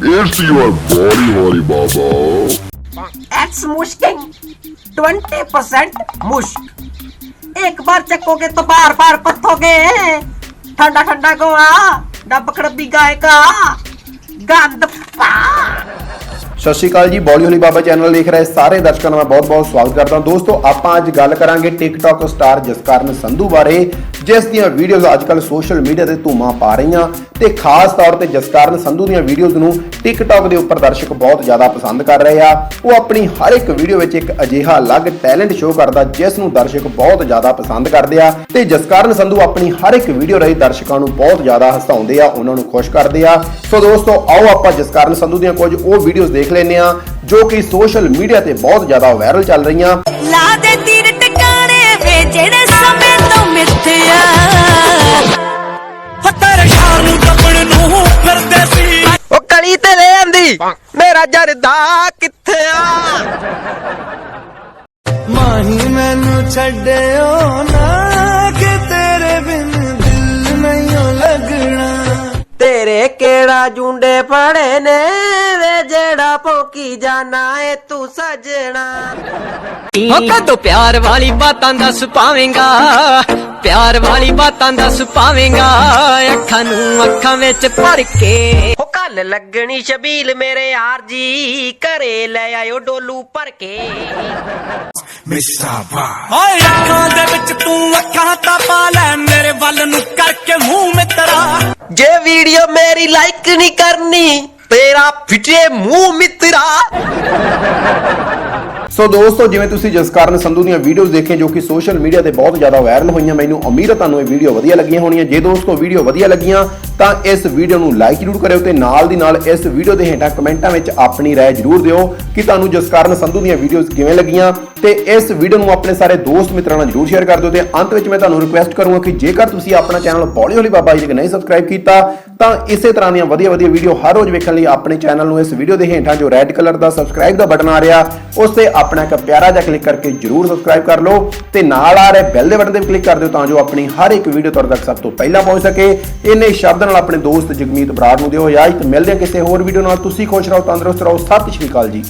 It's your body, Hari Baba. एक्स मुश्किल twenty percent मुश्क एक बार चकोगे तो बार बार पत्थोगे। ठंडा ठंडा गोवा डब खड़बी गाय का। गंद पा ਸਤਿ ਸ਼੍ਰੀ ਅਕਾਲ ਜੀ, ਬੋਲੀ ਹੋਲੀ ਬਾਬਾ ਚੈਨਲ ਦੇਖ ਰਹੇ ਸਾਰੇ ਦਰਸ਼ਕਾਂ ਦਾ ਮੈਂ ਬਹੁਤ-ਬਹੁਤ ਸਵਾਗਤ ਕਰਦਾ ਹਾਂ। ਦੋਸਤੋ, ਆਪਾਂ ਅੱਜ ਗੱਲ ਕਰਾਂਗੇ ਟਿਕਟੌਕ ਸਟਾਰ ਜਸਕਰਨ ਸੰਧੂ ਬਾਰੇ, ਜਿਸ ਦੀਆਂ ਵੀਡੀਓਜ਼ ਅੱਜਕੱਲ ਸੋਸ਼ਲ ਮੀਡੀਆ ਤੇ ਧੂਮਾਂ ਪਾ ਰਹੀਆਂ ਤੇ ਖਾਸ ਤੌਰ ਤੇ ਜਸਕਰਨ ਸੰਧੂ ਦੀਆਂ ਵੀਡੀਓਜ਼ ਨੂੰ ਟਿਕਟੌਕ ਦੇ ਉੱਪਰ ਦਰਸ਼ਕ ਬਹੁਤ ਜ਼ਿਆਦਾ ਪਸੰਦ ਕਰ ਰਹੇ ਆ। ਉਹ ਆਪਣੀ ਹਰ ਇੱਕ ਵੀਡੀਓ ਵਿੱਚ ਇੱਕ ਅਜਿਹਾ ਅਲੱਗ ਟੈਲੈਂਟ ਸ਼ੋਅ ਕਰਦਾ, ਜਿਸ ਨੂੰ ਦਰਸ਼ਕ ਬਹੁਤ ਜ਼ਿਆਦਾ ਪਸੰਦ ਕਰਦੇ ਆ ਤੇ ਜਸਕਰਨ ਸੰਧੂ ਆਪਣੀ ਹਰ ਇੱਕ ਵੀਡੀਓ ਰਾਹੀਂ ਦਰਸ਼ਕਾਂ ਨੂੰ ਬਹੁਤ ਜ਼ਿਆਦਾ ਹਸਾਉਂਦੇ ਆ, ਉਹਨਾਂ ਨੂੰ ਖੁਸ਼ ਕਰਦੇ ਆ। ਸੋ ਦੋਸਤੋ, ਆਓ ਆਪਾਂ ਜਸਕਰਨ ਸੰਧੂ ਦੀਆਂ ਕੁਝ ਉਹ ਵੀਡੀਓਜ਼ ਦੇਖ ਲੈਂਦੇ ਆ ਜੋ ਕਿ ਸੋਸ਼ਲ ਮੀਡੀਆ ਤੇ ਬਹੁਤ ਜ਼ਿਆਦਾ ਵਾਇਰਲ ਚੱਲ ਰਹੀਆਂ। ਲਾ ਦੇ ਤੀਰ ਟਿਕਾਣੇ ਵੇ ਜਿਹੜੇ ਸਮੇਂ ਤੋਂ ਮਿੱਥਿਆ ਫਤਰ ਸ਼ਾਹ ਨੂੰ ਦੱਬਣ ਨੂੰ ਫਿਰਦੇ ਸੀ। ਉਹ ਕਲੀ ਤੇ ਲੈ ਆਂਦੀ ਮੇਰਾ ਜਰਦਾ ਕਿੱਥੇ ਆ? ਮਾਹੀ ਮੈਨੂੰ ਛੱਡਿਓ ਨਾ। ਤੇਰੇ ਕਿਹੜਾ ਜੁੰਡੇ ਪੜੇ ਨੇ? ਵੇ ਜਿਹੜਾ ਭੋਕੀ ਜਾਣਾ ਏ ਤੂੰ ਸਜਣਾ। ਉਹ ਕਦੋਂ ਪਿਆਰ ਵਾਲੀ ਬਾਤਾਂ ਦੱਸ ਪਾਵੇਂਗਾ। ਪਿਆਰ ਵਾਲੀ ਬਾਤਾਂ ਦੱਸ ਪਾਵੇਂਗਾ। ਅੱਖਾਂ ਨੂੰ ਅੱਖਾਂ ਵਿੱਚ ਭਰ ਕੇ। ਹੋ ਕੱਲ ਲੱਗਣੀ ਸ਼ਬੀਲ ਮੇਰੇ ਯਾਰ ਜੀ ਘਰੇ ਲੈ ਆਇਓ ਡੋਲੂ ਭਰ ਕੇ। ਓਏ ਅੱਖਾਂ ਦੇ ਵਿੱਚ ਤੂੰ ਅੱਖਾਂ ਤਾਂ ਜੇ ਵੀਡੀਓ ਮੇਰੀ ਲਾਈਕ ਨਹੀਂ ਕਰਨੀ। ਤੇਰਾ ਫਿੱਟੇ ਮੂੰਹ ਮਿੱਤਰਾ। ਸੋ ਦੋਸਤੋ ਜਿਵੇਂ ਤੁਸੀਂ ਜਸਕਰਨ ਸੰਧੂ ਦੀਆਂ ਵੀਡੀਓਜ਼ ਦੇਖੀਆਂ ਜੋ ਕਿ ਸੋਸ਼ਲ ਮੀਡੀਆ ਤੇ ਬਹੁਤ ਜ਼ਿਆਦਾ ਵਾਇਰਲ ਹੋਈਆਂ ਮੈਨੂੰ ਉਮੀਦ ਹੈ ਤੁਹਾਨੂੰ ਇਹ ਵੀਡੀਓ ਵਧੀਆ ਲੱਗੀਆਂ ਹੋਣੀਆਂ ਜੇ ਦੋਸਤੋ ਵੀਡੀਓ ਵਧੀਆ ਲੱਗੀਆਂ ਤਾਂ ਇਸ ਵੀਡੀਓ ਨੂੰ ਲਾਈਕ ਜ਼ਰੂਰ ਕਰਿਓ ਤੇ ਨਾਲ ਦੀ ਨਾਲ ਇਸ ਵੀਡੀਓ ਦੇ ਹੇਠਾਂ ਕਮੈਂਟਾਂ ਵਿੱਚ ਆਪਣੀ رائے ਜ਼ਰੂਰ ਦਿਓ ਕਿ ਤੁਹਾਨੂੰ ਜਸਕਰਨ ਸੰਧੂ ਦੀਆਂ ਵੀਡੀਓਜ਼ ਕਿਵੇਂ ਲੱਗੀਆਂ ਤੇ ਇਸ ਵੀਡੀਓ ਨੂੰ ਆਪਣੇ ਸਾਰੇ ਦੋਸਤ ਮਿੱਤਰਾਂ ਨਾਲ ਜ਼ਰੂਰ ਸ਼ੇਅਰ ਕਰ ਦਿਓ ਤੇ ਅੰਤ ਵਿੱਚ ਮੈਂ ਤੁਹਾਨੂੰ ਰਿਕੁਐਸਟ ਕਰੂੰਗਾ ਕਿ ਜੇਕਰ ਤੁਸੀਂ ਆਪਣਾ ਚੈਨਲ ਬੋਲੀ ਹੋਲੀ ਬਾਬਾ ਜੀ ਦੇ ਨਹੀਂ ਸਬਸਕ੍ਰਾਈਬ ਕੀਤਾ ਤਾਂ ਇਸੇ ਤਰ੍ਹਾਂ ਦੀਆਂ ਵਧੀਆ ਵਧੀਆ ਵੀਡੀਓ ਹਰ ਰੋਜ਼ ਵੇਖਣ ਲਈ ਆਪਣੇ ਚੈਨਲ ਨੂੰ ਇਸ ਵੀਡੀਓ ਦੇ ਹੇਠਾਂ ਜੋ ਰੈੱਡ ਕਲਰ ਦਾ ਸਬਸਕ੍ਰਾਈਬ ਦਾ ਬਟਨ ਆ ਰਿਹਾ, ਉਸ ਤੇ ਆਪਣਾ ਇੱਕ ਪਿਆਰਾ ਜਿਹਾ ਕਲਿੱਕ ਕਰਕੇ ਜਰੂਰ ਸਬਸਕ੍ਰਾਈਬ ਕਰ ਲਓ ਤੇ ਨਾਲ ਆ ਰਹੇ ਬੈਲ ਦੇ ਬਟਨ ਤੇ ਵੀ ਕਲਿੱਕ ਕਰ ਦਿਓ ਤਾਂ ਜੋ ਆਪਣੀ ਹਰ ਇੱਕ ਵੀਡੀਓ ਤੁਹਾਡੇ ਤੱਕ ਸਭ ਤੋਂ ਪਹਿਲਾਂ ਪਹੁੰਚ ਸਕੇ। ਇੰਨੇ ਸ਼ਬਦ ਨਾਲ ਆਪਣੇ ਦੋਸਤ ਜਗਮੀਤ ਬਰਾੜ ਨੂੰ ਦਿਓ ਇਜਾਜ਼ਤ। ਮਿਲਦੇ ਹਾਂ ਕਿਸੇ ਹੋਰ ਵੀਡੀਓ ਨਾਲ। ਤੁਸੀਂ ਖੁਸ਼ ਰਹੋ, ਤੰਦਰੁਸਤ ਰਹੋ। ਸਤਿ ਸ਼੍ਰੀ ਅਕਾਲ ਜੀ।